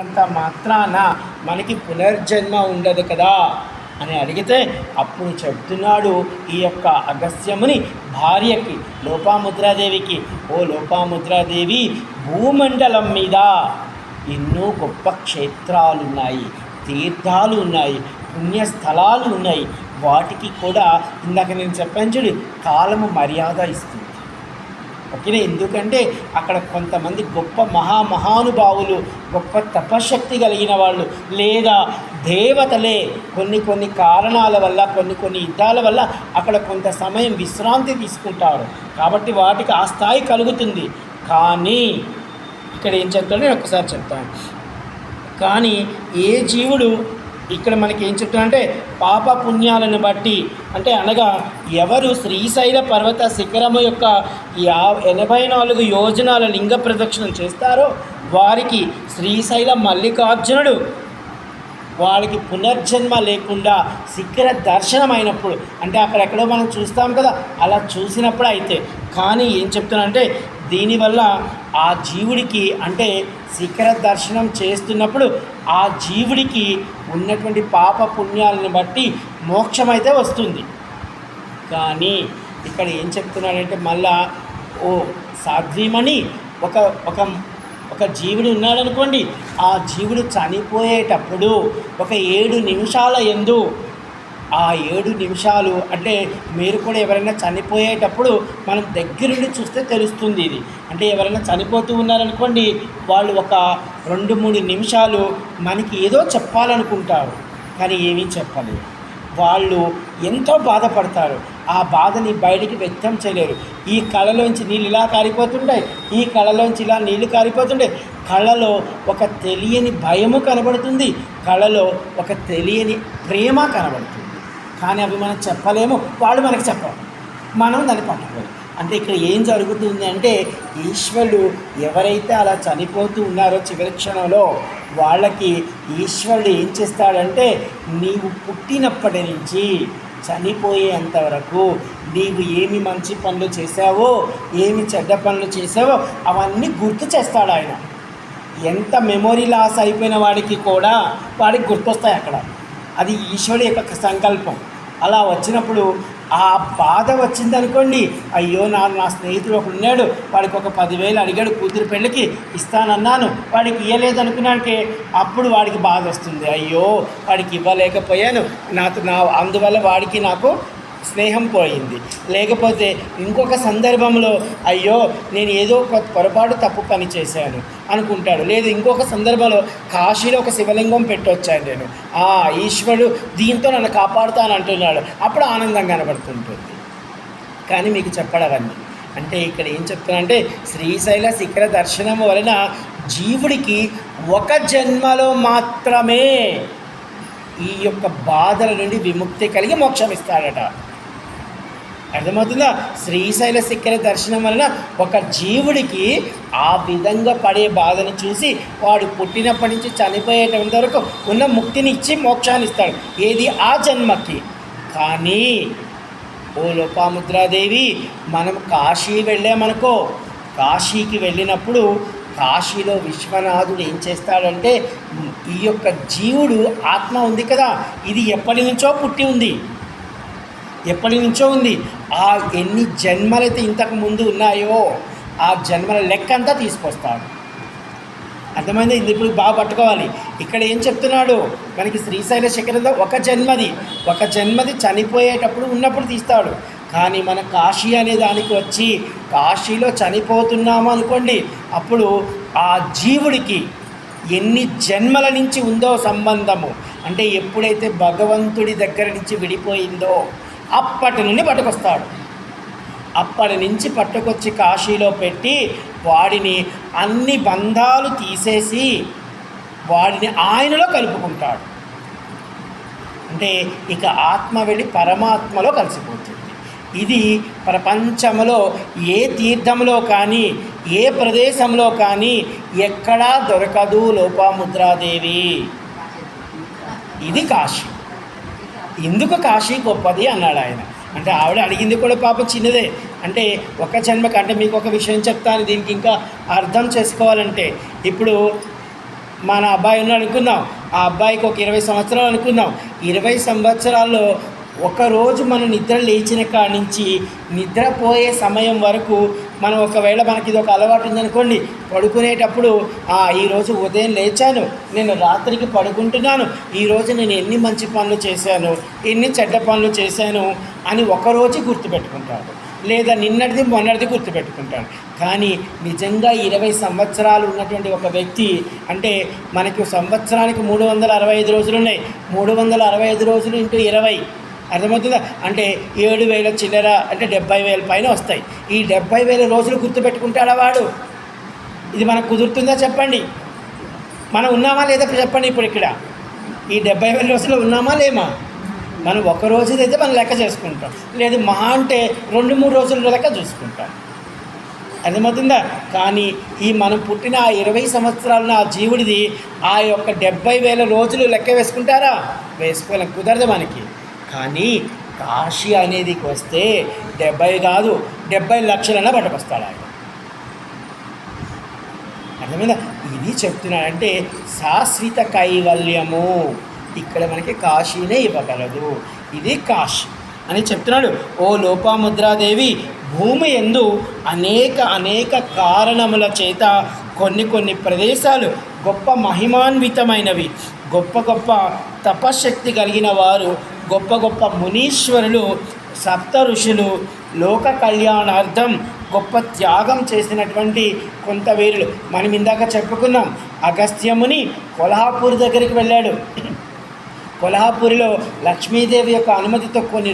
అంత మాత్రాన మనకి పునర్జన్మ ఉండదు కదా అని అడిగితే అప్పుడు చెప్తున్నాడు ఈ యొక్క అగస్యముని భార్యకి లోపాముద్రాదేవికి ఓ లోపాముద్రాదేవి భూమండలం మీద ఎన్నో గొప్ప క్షేత్రాలు ఉన్నాయి తీర్థాలు ఉన్నాయి పుణ్యస్థలాలు ఉన్నాయి. వాటికి కూడా ఇందాక నేను చెప్పాను చూడు కాలము మర్యాద ఇస్తుంది. ఓకేనా ఎందుకంటే అక్కడ కొంతమంది గొప్ప మహామహానుభావులు గొప్ప తపశక్తి కలిగిన వాళ్ళు లేదా దేవతలే కొన్ని కొన్ని కారణాల వల్ల కొన్ని కొన్ని యుద్ధాల వల్ల అక్కడ కొంత సమయం విశ్రాంతి తీసుకుంటారు. కాబట్టి వాటికి ఆ స్థాయి కలుగుతుంది. కానీ ఇక్కడ ఏం చెప్తాడో నేను ఒకసారి చెప్తాను. కానీ ఏ జీవుడు ఇక్కడ మనకి ఏం చెప్తున్నారంటే పాప పుణ్యాలను బట్టి అంటే అనగా ఎవరు శ్రీశైల పర్వత శిఖరము యొక్క యా ఎనభై నాలుగు యోజనాల లింగ ప్రదక్షిణం చేస్తారో వారికి శ్రీశైల మల్లికార్జునుడు వాళ్ళకి పునర్జన్మ లేకుండా శిఖర దర్శనం అయినప్పుడు అంటే అక్కడెక్కడో మనం చూస్తాం కదా అలా చూసినప్పుడు అయితే కానీ ఏం చెప్తున్నానంటే దీనివల్ల ఆ జీవుడికి అంటే శిఖర దర్శనం చేస్తున్నప్పుడు ఆ జీవుడికి ఉన్నటువంటి పాప పుణ్యాలను బట్టి మోక్షం అయితే వస్తుంది. కానీ ఇక్కడ ఏం చెప్తున్నాడంటే మళ్ళా ఓ సాధ్వీమణి ఒక ఒక ఒక జీవుడు ఉన్నాడనుకోండి ఆ జీవుడు చనిపోయేటప్పుడు ఒక ఏడు నిమిషాల ఎందు ఆ ఏడు నిమిషాలు అంటే మీరు కూడా ఎవరైనా చనిపోయేటప్పుడు మనం దగ్గరుండి చూస్తే తెలుస్తుంది ఇది. అంటే ఎవరైనా చనిపోతూ ఉన్నారనుకోండి వాళ్ళు ఒక రెండు మూడు నిమిషాలు మనకి ఏదో చెప్పాలనుకుంటారు కానీ ఏమీ చెప్పలేరు. వాళ్ళు ఎంతో బాధపడతారు. ఆ బాధని బయటికి వ్యక్తం చేయలేరు. ఈ కళలోంచి నీళ్ళు ఇలా కారిపోతుంటాయి ఈ కళలోంచి ఇలా నీళ్ళు కారిపోతుంటాయి. కళలో ఒక తెలియని భయము కనబడుతుంది కళలో ఒక తెలియని ప్రేమ కనబడుతుంది. కానీ అవి మనం చెప్పలేము. వాళ్ళు మనకి చెప్పరు. మనం దాన్ని పట్టుకోలేము. అంటే ఇక్కడ ఏం జరుగుతుంది అంటే ఈశ్వరుడు ఎవరైతే అలా చనిపోతూ ఉన్నారో చివరి క్షణంలో వాళ్ళకి ఈశ్వరుడు ఏం చేస్తాడంటే నీవు పుట్టినప్పటి నుంచి చనిపోయేంత వరకు నీవు ఏమి మంచి పనులు చేసావో ఏమి చెడ్డ పనులు చేసావో అవన్నీ గుర్తు చేస్తాడు ఆయన. ఎంత మెమొరీ లాస్ అయిపోయిన వాడికి కూడా వాడికి గుర్తొస్తాయి అక్కడ. అది ఈశ్వరుడు యొక్క సంకల్పం. అలా వచ్చినప్పుడు ఆ బాధ వచ్చిందనుకోండి అయ్యో నా నా స్నేహితుడు ఒకడు ఉన్నాడు వాడికి ఒక పదివేలు అడిగాడు కూతురు పెళ్ళికి ఇస్తానన్నాను వాడికి ఇవ్వలేదు అనుకున్నాకే అప్పుడు వాడికి బాధ వస్తుంది. అయ్యో వాడికి ఇవ్వలేకపోయాను. నాకు నా అందువల్ల వాడికి నాకు స్నేహం పోయింది. లేకపోతే ఇంకొక సందర్భంలో అయ్యో నేను ఏదో ఒక పొరపాటు తప్పు పని చేశాను అనుకుంటాడు. లేదు ఇంకొక సందర్భంలో కాశీలో ఒక శివలింగం పెట్టొచ్చాను నేను. ఆ ఈశ్వరుడు దీంతో నన్ను కాపాడుతాను అంటున్నాడు అప్పుడు ఆనందం కనబడుతుంటుంది. కానీ మీకు చెప్పడవన్నీ అంటే ఇక్కడ ఏం చెప్తున్నా శ్రీశైల శిఖర దర్శనం వలన జీవుడికి ఒక జన్మలో మాత్రమే ఈ యొక్క బాధల నుండి విముక్తి కలిగి మోక్షం ఇస్తాడట. అర్థమవుతుందా? శ్రీశైల శిఖర దర్శనం వలన ఒక జీవుడికి ఆ విధంగా పడే బాధను చూసి వాడు పుట్టినప్పటి నుంచి చనిపోయేటంత వరకు ఉన్న ముక్తిని ఇచ్చి మోక్షాన్ని ఇస్తాడు. ఏది? ఆ జన్మకి. కానీ ఓ లోపాముద్రాదేవి మనం కాశీ వెళ్ళామనుకో కాశీకి వెళ్ళినప్పుడు కాశీలో విశ్వనాథుడు ఏం చేస్తాడంటే ఈ యొక్క జీవుడు ఆత్మ ఉంది కదా ఇది ఎప్పటి నుంచో పుట్టి ఉంది. ఎప్పటి నుంచో ఉంది. ఆ ఎన్ని జన్మలైతే ఇంతకు ముందు ఉన్నాయో ఆ జన్మల లెక్క అంతా తీసుకొస్తాడు. అర్థమైంది? ఇది ఇప్పుడు బాగా పట్టుకోవాలి. ఇక్కడ ఏం చెప్తున్నాడు? మనకి శ్రీశైల శిఖరంలో ఒక జన్మది. ఒక జన్మది చనిపోయేటప్పుడు ఉన్నప్పుడు తీస్తాడు. కానీ మన కాశీ అనే దానికి వచ్చి కాశీలో చనిపోతున్నాము అనుకోండి అప్పుడు ఆ జీవుడికి ఎన్ని జన్మల నుంచి ఉందో సంబంధము? అంటే ఎప్పుడైతే భగవంతుడి దగ్గర నుంచి విడిపోయిందో అప్పటి నుండి పట్టుకొస్తాడు. అప్పటి నుంచి పట్టుకొచ్చి కాశీలో పెట్టి వాడిని అన్ని బంధాలు తీసేసి వాడిని ఆయనలో కలుపుకుంటాడు. అంటే ఇక ఆత్మ వెళ్ళి పరమాత్మలో కలిసిపోతుంది. ఇది ప్రపంచంలో ఏ తీర్థంలో కానీ ఏ ప్రదేశంలో కానీ ఎక్కడా దొరకదు లోపాముద్రాదేవి. ఇది కాశీ. ఎందుకు కాశీ గొప్పది? అన్నాడు ఆయన. అంటే ఆవిడ అడిగింది కూడా పాప చిన్నదే. అంటే ఒక జన్మకి అంటే మీకు ఒక విషయం చెప్తాను దీనికి ఇంకా అర్థం చేసుకోవాలంటే. ఇప్పుడు మన అబ్బాయి ఉన్నాడు అనుకుందాం ఆ అబ్బాయికి ఒక ఇరవై సంవత్సరాలు అనుకుందాం ఇరవై సంవత్సరాల్లో ఒకరోజు మనం నిద్ర లేచిన కాడి నుంచి నిద్రపోయే సమయం వరకు మనం ఒకవేళ మనకి ఇది ఒక అలవాటు ఉందనుకోండి పడుకునేటప్పుడు "ఆ, ఈరోజు ఉదయం లేచాను నేను రాత్రికి పడుకుంటున్నాను ఈరోజు నేను ఎన్ని మంచి పనులు చేశాను ఎన్ని చెడ్డ పనులు చేశాను అని ఒకరోజు గుర్తుపెట్టుకుంటాడు. లేదా నిన్నటిది మొన్నటిది గుర్తుపెట్టుకుంటాడు. కానీ నిజంగా ఇరవై సంవత్సరాలు ఉన్నటువంటి ఒక వ్యక్తి అంటే మనకు సంవత్సరానికి మూడు వందల అరవై ఐదు రోజులు ఉన్నాయి మూడు వందల అరవై ఐదు రోజులు ఇంటూ ఇరవై. అర్థమవుతుందా? అంటే ఏడు వేల చిల్లర అంటే డెబ్బై వేల పైన వస్తాయి. ఈ డెబ్బై వేల రోజులు గుర్తుపెట్టుకుంటాడా వాడు? ఇది మనకు కుదురుతుందా చెప్పండి. మనం ఉన్నామా లేదా చెప్పండి ఇప్పుడు ఇక్కడ. ఈ డెబ్బై వేల రోజులు ఉన్నామా లేమా? మనం ఒక రోజుదైతే మనం లెక్క చేసుకుంటాం. లేదు మహా అంటే రెండు మూడు రోజుల లెక్క చూసుకుంటాం. అర్థమవుతుందా? కానీ ఈ మనం పుట్టిన ఆ ఇరవై సంవత్సరాల ఆ జీవుడిది ఆ యొక్క డెబ్బై వేల రోజులు లెక్క వేసుకుంటారా? వేసుకోలేం. కుదరదు మనకి. కానీ కాశీ అనేదికి వస్తే డెబ్బై కాదు డెబ్బై లక్షలన్నా పట్టుకొస్తాడు ఆయన. అర్థమైందా? ఇది చెప్తున్నాడంటే శాశ్వత కైవల్యము ఇక్కడ మనకి కాశీనే ఇవ్వగలదు. ఇది కాశీ అని చెప్తున్నాడు. ఓ లోపాముద్రాదేవి భూమి ఎందు అనేక అనేక కారణముల చేత కొన్ని కొన్ని ప్రదేశాలు గొప్ప మహిమాన్వితమైనవి. గొప్ప గొప్ప తపశక్తి కలిగిన వారు గొప్ప గొప్ప మునీశ్వరులు సప్త ఋషులు లోక కళ్యాణార్థం గొప్ప త్యాగం చేసినటువంటి కొంత వీరులు. మనం ఇందాక చెప్పుకున్నాం అగస్త్యముని కొల్హాపూర్ దగ్గరికి వెళ్ళాడు. కొల్హాపూరిలో లక్ష్మీదేవి యొక్క అనుమతితో కొన్ని